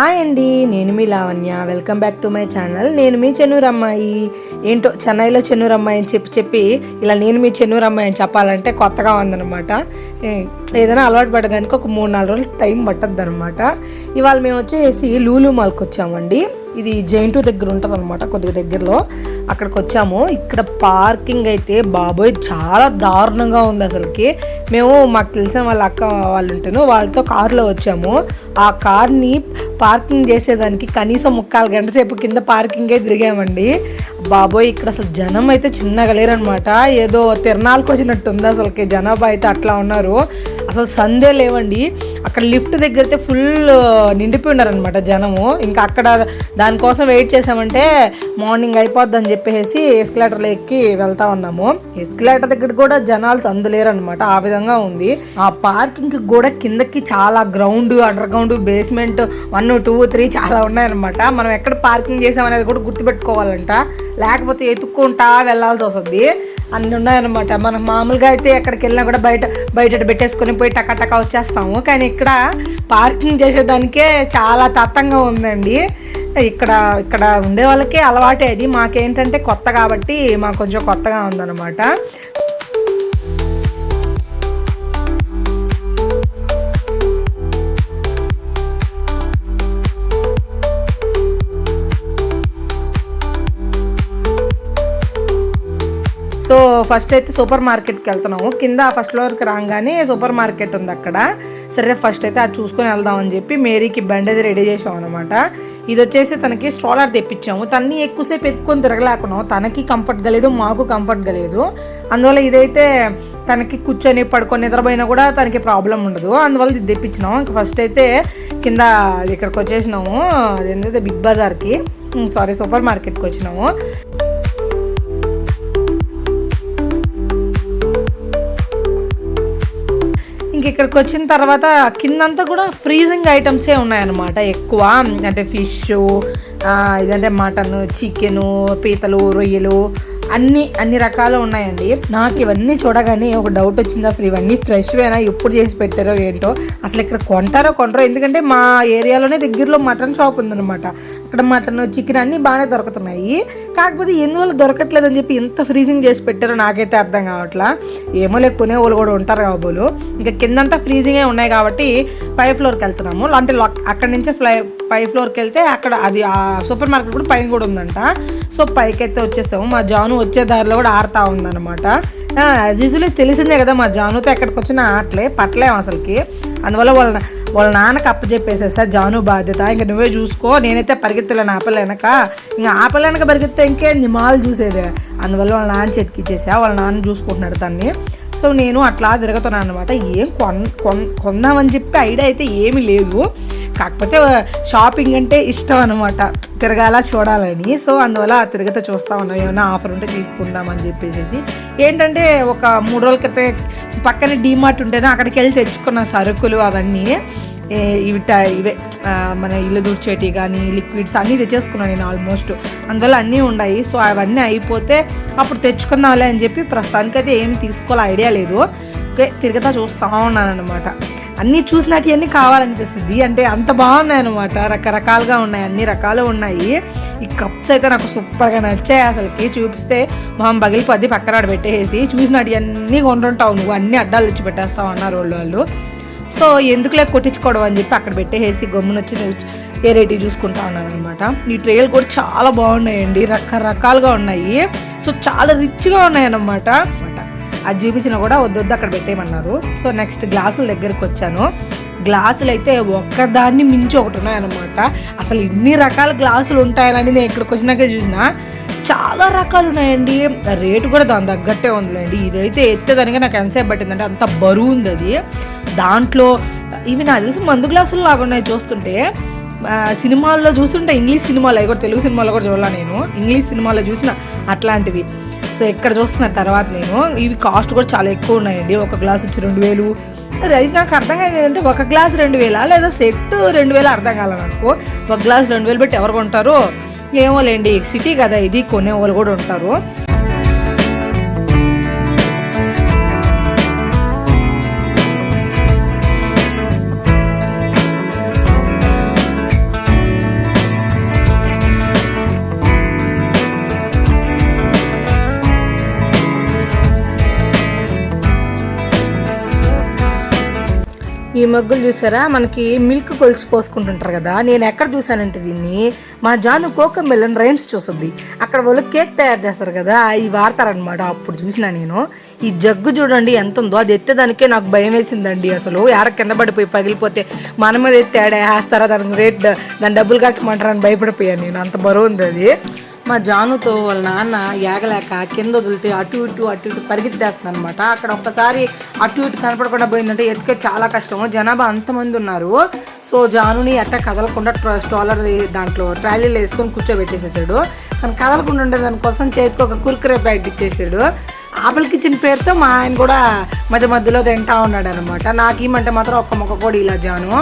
Hi అండి నేను మీ Lavanya. Welcome back to my channel నేను మీ చెన్నూరు అమ్మాయి ఏంటో చెన్నైలో చెన్నూరు అమ్మాయి అని చెప్పి చెప్పి ఇలా నేను మీ చెన్నూరు అమ్మాయి అని చెప్పాలంటే కొత్తగా ఉందన్నమాట. ఏదైనా అలవాటు పడడానికి ఒక మూడు నాలుగు రోజులు టైం పట్టద్దు అనమాట ఇవాళ మేము వచ్చేసి లూలు మాల్కి వచ్చామండి. ఇది జైంటు దగ్గర ఉంటుంది అనమాట కొద్దిగా దగ్గరలో. అక్కడికి వచ్చాము. ఇక్కడ పార్కింగ్ అయితే బాబోయ్ చాలా దారుణంగా ఉంది అసలుకి. మేము మాకు తెలిసిన వాళ్ళ అక్క వాళ్ళు ఉంటాను వాళ్ళతో కారులో వచ్చాము. ఆ కార్ని పార్కింగ్ చేసేదానికి కనీసం ముక్కాలు గంట సేపు కింద పార్కింగే తిరిగామండి. బాబోయ్ ఇక్కడ అసలు జనం అయితే చిన్నగా లేరనమాట ఏదో తిరణాలకు వచ్చినట్టు ఉంది అసలుకి. జనాభా అయితే అట్లా ఉన్నారు. అసలు సందే లేవండి. అక్కడ లిఫ్ట్ దగ్గర అయితే ఫుల్ నిండిపోయి ఉన్నారనమాట జనము. ఇంకా అక్కడ దానికోసం వెయిట్ చేసామంటే మార్నింగ్ అయిపోద్ది అని చెప్పేసి ఎస్కలేటర్లో ఎక్కి వెళ్తా ఉన్నాము. ఎస్కలేటర్ దగ్గర కూడా జనాలు సందులేరనమాట ఆ విధంగా ఉంది. ఆ పార్కింగ్ కూడా కిందకి చాలా ground underground basement one two three చాలా ఉన్నాయన్నమాట. మనం ఎక్కడ పార్కింగ్ చేసామనేది కూడా గుర్తుపెట్టుకోవాలంట. లేకపోతే ఎత్తుక్కుంటా వెళ్ళాల్సి వస్తుంది. అన్ని ఉన్నాయన్నమాట. మనం మామూలుగా అయితే ఎక్కడికి వెళ్ళినా కూడా బయట బయట పెట్టేసుకొని పోయి టకా టకా వచ్చేస్తాము. కానీ ఇక్కడ పార్కింగ్ చేసేదానికే చాలా తత్తంగా ఉందండి. ఇక్కడ ఇక్కడ ఉండే వాళ్ళకే అలవాటే అది. మాకేంటంటే కొత్త కాబట్టి మాకు కొంచెం కొత్తగా ఉందన్నమాట. సో ఫస్ట్ అయితే సూపర్ మార్కెట్కి వెళ్తున్నాము. కింద ఫస్ట్ ఫ్లోర్కి రాగానే సూపర్ మార్కెట్ ఉంది అక్కడ. సరే ఫస్ట్ అయితే అది చూసుకొని వెళ్దామని చెప్పి మేరీకి బండి అది రెడీ చేసాం అనమాట ఇది వచ్చేసి తనకి స్ట్రాలర్ తెప్పించాము. తన్ని ఎక్కువసేపు ఎత్తుకొని తిరగలేకున్నాం. తనకి కంఫర్ట్గా లేదు మాకు కంఫర్ట్గా లేదు. అందువల్ల ఇదైతే తనకి కూర్చొని పడుకొని నిద్రపోయినా కూడా తనకి ప్రాబ్లం ఉండదు. అందువల్ల ఇది తెప్పించినాం. ఇంకా ఫస్ట్ అయితే కింద ఇక్కడికి వచ్చేసినాము. అదేంటంటే బిగ్ బజార్కి. సారీ సూపర్ మార్కెట్కి వచ్చినాము. ఇంక ఇక్కడికి వచ్చిన తర్వాత కిందంతా కూడా ఫ్రీజింగ్ ఐటమ్సే ఉన్నాయన్నమాట. ఎక్కువ అంటే ఫిష్ ఇదంటే మటన్ చికెను పీతలు రొయ్యలు అన్ని అన్ని రకాలు ఉన్నాయండి. నాకు ఇవన్నీ చూడగానే ఒక డౌట్ వచ్చింది. అసలు ఇవన్నీ ఫ్రెష్వేనా ఎప్పుడు చేసి పెట్టారో ఏంటో? అసలు ఇక్కడ కొంటారో కొంటారో? ఎందుకంటే మా ఏరియాలోనే దగ్గరలో మటన్ షాప్ ఉందన్నమాట. అక్కడ మటన్ చికెన్ అన్నీ బాగానే దొరుకుతున్నాయి. కాకపోతే ఎందువల్ల దొరకట్లేదని చెప్పి ఎంత ఫ్రీజింగ్ చేసి పెట్టారో నాకైతే అర్థం కావట్లా. ఏమో లేక కొనే వాళ్ళు కూడా ఉంటారు కాబోలు ఇంకా కిందంతా ఫ్రీజింగే ఉన్నాయి కాబట్టి పై ఫ్లోర్కి వెళ్తున్నాము. అంటే అక్కడ అక్కడి నుంచే ఫ్లై పై ఫ్లోర్కి వెళ్తే అక్కడ అది ఆ సూపర్ మార్కెట్ కూడా పైన కూడా ఉందంట. సో పైకి అయితే వచ్చేస్తాము మా జాను వచ్చే దారిలో కూడా ఆడుతూ ఉందన్నమాట. యాజ్ యూజువల్లీ తెలిసిందే కదా మా జానుతో ఎక్కడికి వచ్చినా ఆటలే పట్టలేము అసలుకి. అందువల్ల వాళ్ళ వాళ్ళ నాన్నకి అప్పచెప్పేసేసా జాను బాధ్యత ఇంకా నువ్వే చూసుకో నేనైతే పరిగెత్తలేను ఆపలేనక ఇంకా ఆపలేనక పరిగెత్తే ఇంకేంది నిమాలు చూసేదే. అందువల్ల వాళ్ళ నాన్న చెతికిచ్చేసా వాళ్ళ నాన్న చూసుకుంటున్నాడు తన్ని. సో నేను అట్లా తిరుగుతున్నాను అనమాట ఏం కొన్ కొన్ కొందామని చెప్పి ఐడియా అయితే ఏమీ లేదు. కాకపోతే షాపింగ్ అంటే ఇష్టం అనమాట తిరగాల చూడాలని. సో అందువల్ల తిరగత చూస్తా ఉన్నాం. ఏమైనా ఆఫర్ ఉంటే తీసుకుందామని చెప్పేసి ఏంటంటే ఒక మూడు రోజుల క్రితం పక్కన డీమార్ట్ ఉంటేనే అక్కడికి వెళ్ళి తెచ్చుకున్న సరుకులు అవన్నీ. ఇవిట ఇవే మన ఇల్లు దుడిచేటి కానీ లిక్విడ్స్ అన్నీ తెచ్చేసుకున్నాను నేను ఆల్మోస్ట్. అందువల్ల అన్నీ ఉన్నాయి సో అవన్నీ అయిపోతే అప్పుడు తెచ్చుకుందాంలే అని చెప్పి ప్రస్తుతానికైతే ఏమి తీసుకోవాలి ఐడియా లేదు. ఓకే తిరుగుతా చూస్తూ ఉన్నాను అనమాట అన్నీ చూసినాక అన్నీ కావాలనిపిస్తుంది. అంటే అంత బాగున్నాయి అనమాట రకరకాలుగా ఉన్నాయి. అన్ని రకాలు ఉన్నాయి. ఈ కప్స్ అయితే నాకు సూపర్గా నచ్చాయి అసలుకి. చూపిస్తే మొహం పగిలిపోద్ది పక్కన పెట్టేసి. చూసినట్టు అన్నీ కొంటుంటావు నువ్వు. అన్ని అడ్డాలు తెచ్చి పెట్టేస్తావు అన్నారు వాళ్ళు వాళ్ళు. సో ఎందుకులే కొట్టించుకోవడం అని చెప్పి అక్కడ పెట్టేసి గమ్మునొచ్చి వెరైటీ చూసుకుంటా ఉన్నాను అనమాట ఈ ట్రేలు కూడా చాలా బాగున్నాయండి రకరకాలుగా ఉన్నాయి. సో చాలా రిచ్గా ఉన్నాయన్నమాట. అది చూపించినా కూడా వద్దొద్దు అక్కడ పెట్టేయమన్నారు. సో నెక్స్ట్ గ్లాసుల దగ్గరికి వచ్చాను. గ్లాసులు అయితే ఒక్కదాన్ని మించి ఒకటి ఉన్నాయన్నమాట. అసలు ఇన్ని రకాల గ్లాసులు ఉంటాయని నేను ఇక్కడికి వచ్చినాకే చూసిన. చాలా రకాలు ఉన్నాయండి. రేటు కూడా దాని తగ్గట్టే ఉందిలేండి. ఇదైతే ఎత్తేదానిగా నాకు ఎంతసేపు పట్టిందంటే అంత బరువు ఉంది అది. దాంట్లో ఇవి నాకు తెలిసి మందు గ్లాసులు లాగా ఉన్నాయి చూస్తుంటే. సినిమాల్లో చూస్తుంటే ఇంగ్లీష్ సినిమాలో అవి కూడా తెలుగు సినిమాలో కూడా చూడాల నేను. ఇంగ్లీష్ సినిమాలో చూసిన అట్లాంటివి. సో ఇక్కడ చూస్తున్న తర్వాత నేను ఇవి కాస్ట్ కూడా చాలా ఎక్కువ ఉన్నాయండి. ఒక గ్లాస్ వచ్చి రెండు వేలు. అది నాకు అర్థం కాదు ఏంటంటే ఒక గ్లాస్ రెండు వేలా? లేదా సెట్ రెండు వేలు? అర్థం కాల నాకు. ఒక గ్లాస్ రెండు వేలు పెట్టి ఎవరు కొంటారో? ఏమోలేండి సిటీ కదా ఇది కొనే వాళ్ళు కూడా ఉంటారు. ఈ మగ్గులు చూసారా? మనకి మిల్క్ కొలిచి పోసుకుంటుంటారు కదా. నేను ఎక్కడ చూసానంటే దీన్ని మా జాను కోకం మెల్లన్ రైమ్స్ చూస్తుంది. అక్కడ వాళ్ళు కేక్ తయారు చేస్తారు కదా ఇవి వాడతారనమాట అప్పుడు చూసిన నేను. ఈ జగ్గు చూడండి ఎంత ఉందో. అది ఎత్తేదానికే నాకు భయం వేసిందండి అసలు. ఏడ కింద పడిపోయి పగిలిపోతే మన మీద ఎత్తే ఆడ వేస్తారా? దానికి రేట్ దాని డబ్బులు కట్టమంటారని భయపడిపోయాను నేను. అంత బరువు ఉంది అది. మా జానుతో వాళ్ళ నాన్న ఏగలేక కింద వదిలితే అటు ఇటు అటు ఇటు పరిగెత్తేస్తుంది అనమాట అక్కడ ఒక్కసారి అటు ఇటు కనపడకుండా పోయిందంటే ఎత్తుకే చాలా కష్టము. జనాభా అంతమంది ఉన్నారు. సో జానుని అట్ట కదలకుండా ట్రా స్టాలర్ దాంట్లో ట్రాలీలో వేసుకొని కూర్చోబెట్టేసేసాడు. తను కదలకుండా ఉండే దానికోసం చేతికి ఒక కుర్కురే ప్యాకెట్ ఇచ్చేసాడు. ఆపలికి ఇచ్చిన పేరుతో మా ఆయన కూడా మధ్య మధ్యలో తింటా ఉన్నాడు అనమాట నాకు ఏమంటే మాత్రం ఒక్క మొక్క కూడా ఇలా జాను.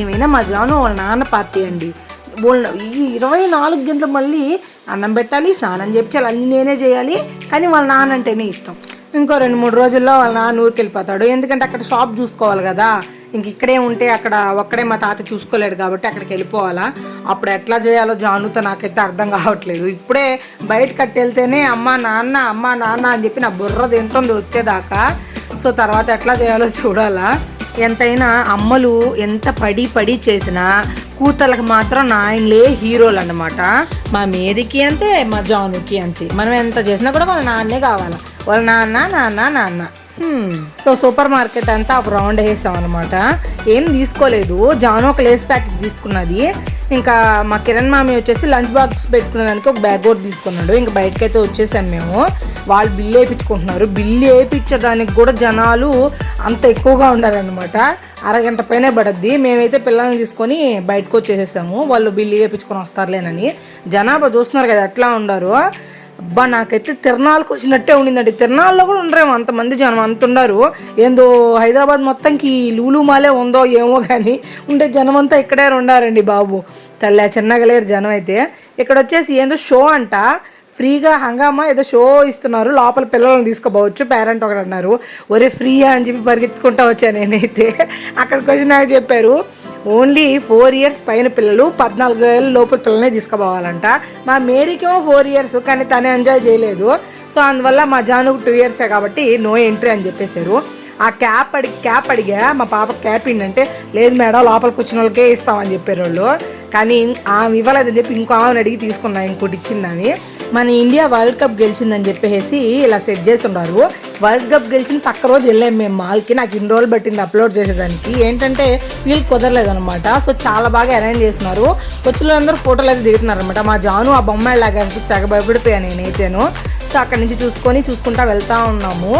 ఏమైనా మా జాను వాళ్ళ నాన్న పార్టీ అండి. బోల్ ఈ ఇరవై నాలుగు గంటలు మళ్ళీ అన్నం పెట్టాలి స్నానం చేపించాలి అన్నీ నేనే చేయాలి. కానీ వాళ్ళ నాన్న అంటేనే ఇష్టం. ఇంకో రెండు మూడు రోజుల్లో వాళ్ళ నాన్న ఊరికి వెళ్ళిపోతాడు ఎందుకంటే అక్కడ షాప్ చూసుకోవాలి కదా. ఇంక ఇక్కడే ఉంటే అక్కడ ఒక్కడే మా తాత చూసుకోలేడు కాబట్టి అక్కడికి వెళ్ళిపోవాలా. అప్పుడు ఎట్లా చేయాలో జానుతో నాకైతే అర్థం కావట్లేదు. ఇప్పుడే బయట కట్టెళ్తేనే అమ్మ నాన్న అమ్మ నాన్న అని చెప్పి నా బుర్ర తింటుంది వచ్చేదాకా. సో తర్వాత ఎట్లా చేయాలో చూడాలా. ఎంతైనా అమ్మలు ఎంత పడి పడి చేసినా కూతలకు మాత్రం నాయనలే హీరోలు అన్నమాట. మా మేరీకి అంతే మా జానుకి అంతే. మనం ఎంత చేసినా కూడా వాళ్ళ నాన్నే కావాలి? వాళ్ళ నాన్న నాన్న నాన్న. సో సూపర్ మార్కెట్ అంతా ఒక రౌండ్ వేసాం అనమాట ఏం తీసుకోలేదు. జాను ఒక లేస్ ప్యాకెట్ తీసుకున్నది. ఇంకా మా కిరణ్ మామి వచ్చేసి లంచ్ బాక్స్ పెట్టుకునే దానికి ఒక బ్యాగ్ కూడా తీసుకున్నాడు. ఇంకా బయటకైతే వచ్చేసాం మేము. వాళ్ళు బిల్లు వేయించుకుంటున్నారు. బిల్లు వేయించడానికి కూడా జనాలు అంత ఎక్కువగా ఉన్నారనమాట అరగంట పైనే పడద్ది. మేమైతే పిల్లల్ని తీసుకొని బయటకు వచ్చేసేసాము. వాళ్ళు బిల్లు వేయించుకొని వస్తారులేనని. జనాభా చూస్తున్నారు కదా ఎట్లా ఉండారు. అబ్బా నాకైతే తిరణాలకు వచ్చినట్టే ఉండిందండి. తిరణాల్లో కూడా ఉండరేమో అంతమంది జనం అంత ఉండారు ఏందో హైదరాబాద్ మొత్తంకి లూలు మాలే ఉందో ఏమో కానీ ఉండే జనం అంతా ఇక్కడే ఉండారండి బాబు. తల్లి చిన్నగా లేరు జనం అయితే. ఇక్కడ వచ్చేసి ఏందో షో అంట. ఫ్రీగా హంగామా ఏదో షో ఇస్తున్నారు. లోపల పిల్లల్ని తీసుకోపోవచ్చు పేరెంట్ ఒకరు అన్నారు. ఒరే ఫ్రీ అని చెప్పి పరిగెత్తుకుంటా వచ్చా నేనైతే. అక్కడికి వచ్చి నాకు చెప్పారు. ఓన్లీ ఫోర్ ఇయర్స్ పైన పిల్లలు పద్నాలుగు ఏళ్ళ లోపల పిల్లల్ని తీసుకుపోవాలంట. మా మేరీకేమో ఫోర్ ఇయర్స్ కానీ తను ఎంజాయ్ చేయలేదు. సో అందువల్ల మా జానుకు టూ ఇయర్సే కాబట్టి నో ఎంట్రీ అని చెప్పేశారు. ఆ క్యాప్ అడిగి క్యాప్ అడిగా మా పాప క్యాప్ ఏంటంటే లేదు మేడం లోపల కూర్చున్న వాళ్ళకే ఇస్తామని చెప్పారు వాళ్ళు కానీ ఆమె ఇవ్వలేదని చెప్పి ఇంకో ఆమెను అడిగి తీసుకున్నాం ఇంకోటి ఇచ్చిందని. మన ఇండియా వరల్డ్ కప్ గెలిచిందని చెప్పేసి ఇలా సెట్ చేసి ఉన్నారు వరల్డ్ కప్ గెలిచిన పక్క రోజు వెళ్ళాం మేము మాల్కి. నాకు ఇన్ని రోజులు పట్టింది అప్లోడ్ చేసేదానికి. ఏంటంటే వీళ్ళు కుదరలేదనమాట సో చాలా బాగా అరేంజ్ చేసినారు. వచ్చిన వాళ్ళందరూ ఫోటోలు అయితే దిగుతున్నారు అనమాట మా జాను ఆ బొమ్మాయి లాగా సగ భయపడిపోయాను నేనైతేను. సో అక్కడి నుంచి చూసుకొని చూసుకుంటా వెళ్తా ఉన్నాము.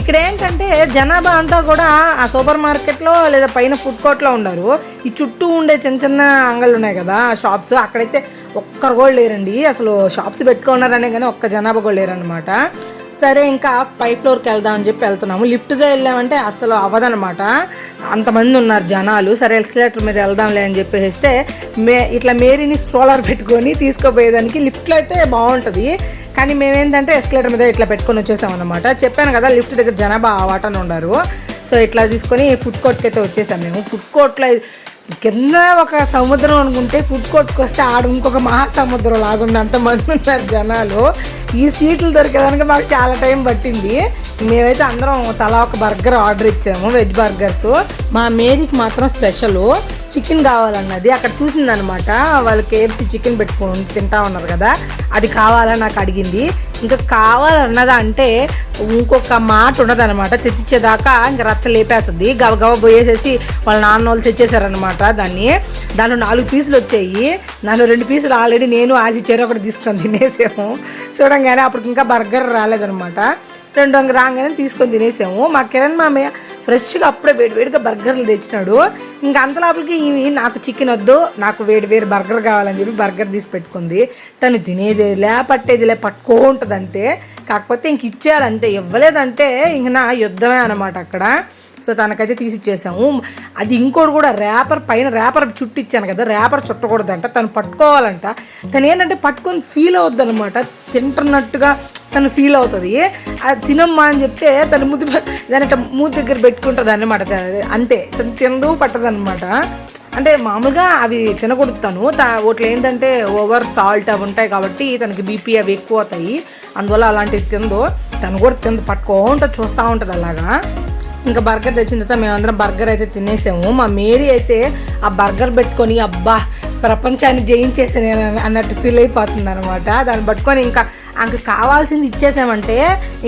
ఇక్కడ ఏంటంటే జనాభా అంతా కూడా ఆ సూపర్ మార్కెట్లో లేదా పైన ఫుడ్ కోర్ట్లో ఉన్నారు ఈ చుట్టూ ఉండే చిన్న చిన్న అంగళ్ళు ఉన్నాయి కదా షాప్స్ అక్కడైతే ఒక్కరు కూడా లేరండి. అసలు షాప్స్ పెట్టుకున్నారనే కానీ ఒక్క జనాభా కూడా లేరనమాట సరే ఇంకా పై ఫ్లోర్కి వెళ్దాం అని చెప్పి వెళ్తున్నాము. లిఫ్ట్గా వెళ్ళామంటే అసలు అవ్వదనమాట అంతమంది ఉన్నారు జనాలు. సరే ఎక్స్లేటర్ మీద వెళ్దాంలే అని చెప్పేస్తే మే ఇట్లా మేరీని స్ట్రోలర్ పెట్టుకొని తీసుకుపోయేదానికి లిఫ్ట్లో అయితే బాగుంటుంది. కానీ మేమేంటంటే ఎస్కలేటర్ మీద ఇట్లా పెట్టుకొని వచ్చేసాం అనమాట చెప్పాను కదా లిఫ్ట్ దగ్గర జనాభా ఆ వాటన సో ఇట్లా తీసుకొని ఫుడ్ కోర్ట్కి అయితే వచ్చేసాం మేము. ఫుడ్ కోర్ట్లో కింద ఒక సముద్రం అనుకుంటే ఫుడ్ కోర్ట్కి వస్తే ఆడ ఇంకొక మహాసముద్రం లాగుంది. అంతమంది ఉన్నారు జనాలు. ఈ సీట్లు దొరికేదానికి మాకు చాలా టైం పట్టింది. మేమైతే అందరం తలా ఒక బర్గర్ ఆర్డర్ ఇచ్చాము వెజ్ బర్గర్స్. మా మేరీకి మాత్రం స్పెషల్. చికెన్ కావాలన్నది అక్కడ చూసిందనమాట. వాళ్ళు కేఎఫ్సి చికెన్ పెట్టుకొని తింటా ఉన్నారు కదా. అది కావాలని నాకు అడిగింది. ఇంకా కావాలన్నదా అంటే ఇంకొక మాట ఉండదన్నమాట తెచ్చిచ్చేదాకా ఇంకా రచ్చ లేపేస్తుంది. గబగబ పోయేసేసి వాళ్ళ నాన్న వాళ్ళు తెచ్చేసారనమాట దాన్ని. దాంట్లో నాలుగు పీసులు వచ్చాయి. దాంట్లో రెండు పీసులు ఆల్రెడీ నేను ఆసి ఒకటి తీసుకొని తినేసాము. చూడంగానే అప్పటికి ఇంకా బర్గర్ రాలేదనమాట. రెండు రాగానే తీసుకొని తినేసాము. మా కిరణ్ మామయ్య ఫ్రెష్గా అప్పుడే వేడి వేడిగా బర్గర్లు తెచ్చినాడు. ఇంకా అంత లోపలికి ఇవి నాకు చికెన్ వద్దు నాకు వేడి వేడి బర్గర్ కావాలని చెప్పి బర్గర్ తీసి పెట్టుకుంది. తను తినేదేలే పట్టేదిలే పట్టుకుంటుందంటే కాకపోతే ఇంక ఇచ్చేయాలంటే ఇవ్వలేదంటే ఇంక నా యుద్ధమే అనమాట అక్కడ. సో తనకైతే తీసి ఇచ్చేసాము అది ఇంకోటి కూడా ర్యాపర్ పైన ర్యాపర్ చుట్టిచ్చాను కదా ర్యాపర్ చుట్టకూడదంట. తను పట్టుకోవాలంట. తను ఏంటంటే పట్టుకొని ఫీల్ అవుద్ది అనమాట తింటున్నట్టుగా తను ఫీల్ అవుతుంది. అది తినమ్మా అని చెప్తే తను ముద్దు దాని మూతి దగ్గర పెట్టుకుంటుంది అనమాట అంతే. తను తినదు పట్టదు అనమాట అంటే మామూలుగా అవి తినకూడదు తను. వాటిలో ఏంటంటే ఓవర్ సాల్ట్ అవి ఉంటాయి కాబట్టి తనకి బీపీ అవి ఎక్కువ అవుతాయి. అందువల్ల అలాంటివి తిందో తను కూడా తిందు పట్టుకో ఉంటుంది చూస్తూ ఉంటుంది అలాగా. ఇంకా బర్గర్ తెచ్చిన తర్వాత మేమందరం బర్గర్ అయితే తినేసాము. మా మేరీ అయితే ఆ బర్గర్ పెట్టుకొని అబ్బా ప్రపంచాన్ని జయించేసాను నేను అన్నట్టు ఫీల్ అయిపోతుంది అనమాట దాన్ని పట్టుకొని ఇంకా అంక కావాల్సింది ఇచ్చేసామంటే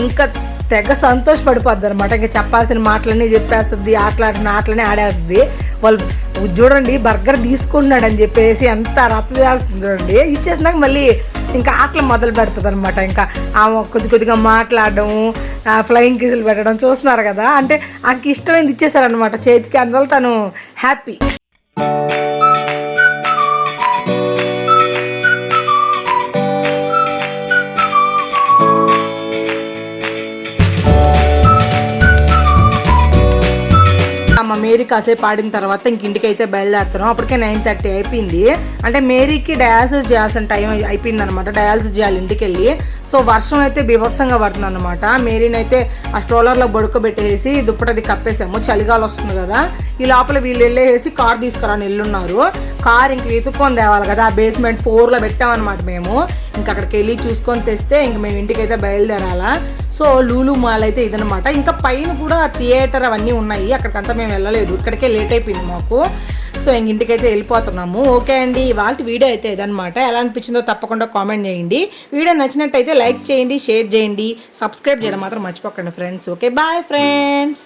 ఇంకా తెగ సంతోషపడిపోద్ది అనమాట ఇంకా చెప్పాల్సిన మాటలన్నీ చెప్పేస్తుంది ఆటలాడిన ఆటలనే ఆడేస్తుంది. వాళ్ళు చూడండి బర్గర్ తీసుకున్నాడు అని చెప్పేసి ఎంత రచ్చ చేస్తుంది చూడండి. ఇచ్చేసినాక మళ్ళీ ఇంకా ఆటలు మొదలు పెడుతుంది అనమాట ఇంకా ఆమె కొద్ది కొద్దిగా మాట్లాడడం ఫ్లయింగ్ కిజులు పెట్టడం చూస్తున్నారు కదా. అంటే ఆమెకి ఇష్టమైంది ఇచ్చేసారనమాట చేతికి అందువల్ల తను హ్యాపీ మేరీ కాసేపు ఆడిన తర్వాత ఇంక ఇంటికి అయితే బయలుదేరుతున్నాం. అప్పటికే నైన్ థర్టీ అయిపోయింది. అంటే మేరీకి డయాలసిస్ చేయాల్సిన టైం అయిపోయింది అనమాట డయాలసిస్ చేయాలి ఇంటికి వెళ్ళి సో వర్షం అయితే బీభత్సంగా పడుతుంది అనమాట మేరీని అయితే ఆ స్ట్రోలర్లో బొడుకోబెట్టేసి దుప్పటది కప్పేసాము. చలిగాలు వస్తుంది కదా. ఈ లోపల వీళ్ళు వెళ్ళేసి కార్ తీసుకురాని వెళ్ళున్నారు కార్ ఇంక ఎత్తుకొని తేవాలి కదా. ఆ బేస్మెంట్ ఫోర్లో పెట్టామన్నమాట మేము. ఇంకా అక్కడికి వెళ్ళి చూసుకొని తెస్తే ఇంక మేము ఇంటికి అయితే బయలుదేరాలా. సో లూలు మాల్ అయితే ఇదనమాట ఇంకా పైన కూడా థియేటర్ అవన్నీ ఉన్నాయి. అక్కడికంతా మేము వెళ్ళలేదు. ఇక్కడికే లేట్ అయిపోయింది మాకు. సో ఇంక ఇంటికైతే వెళ్ళిపోతున్నాము. ఓకే అండి. వాళ్ళ వీడియో అయితే ఇదనమాట ఎలా అనిపించిందో తప్పకుండా కామెంట్ చేయండి. వీడియో నచ్చినట్టయితే లైక్ చేయండి షేర్ చేయండి. సబ్స్క్రైబ్ చేయడం మాత్రం మర్చిపోకండి ఫ్రెండ్స్. Okay bye friends.